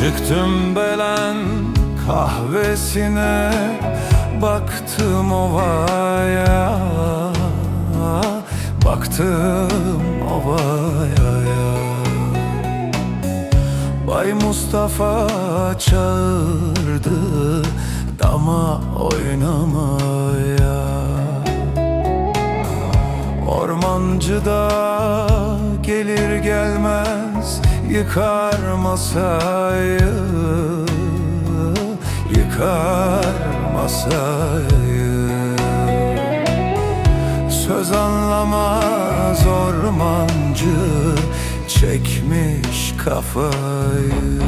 Düştüm belen kahvesine Baktım ovaya. Baktım ovaya. Bay Mustafa çağırdı Dama oynamaya. Ormancı da gelir gelmez Yıkar masayı Yıkar masayı Söz anlamaz ormancı Çekmiş kafayı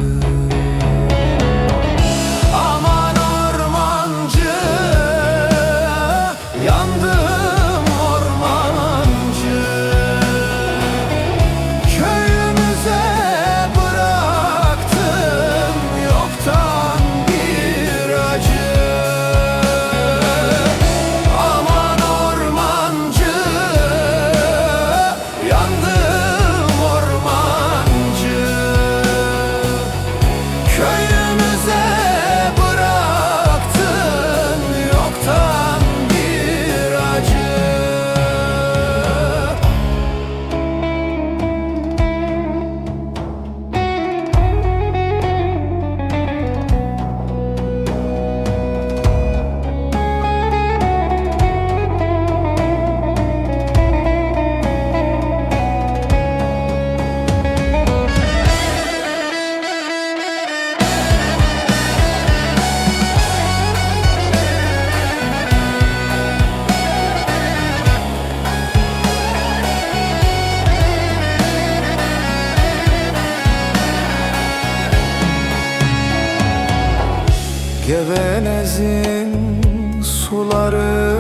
Gevenezin suları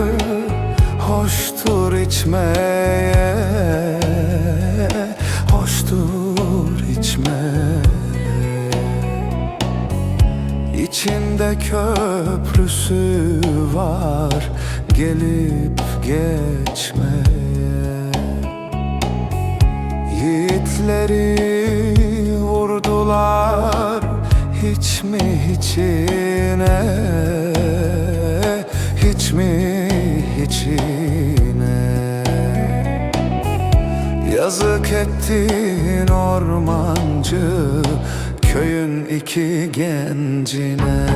hoştur içmeye Hoştur içmeye. İçinde köprüsü var gelip geçmeye. Yiğitleri vurdular hiç mi hiçine Hiç mi hiçine Yazık ettin ormancı Köyün iki gencine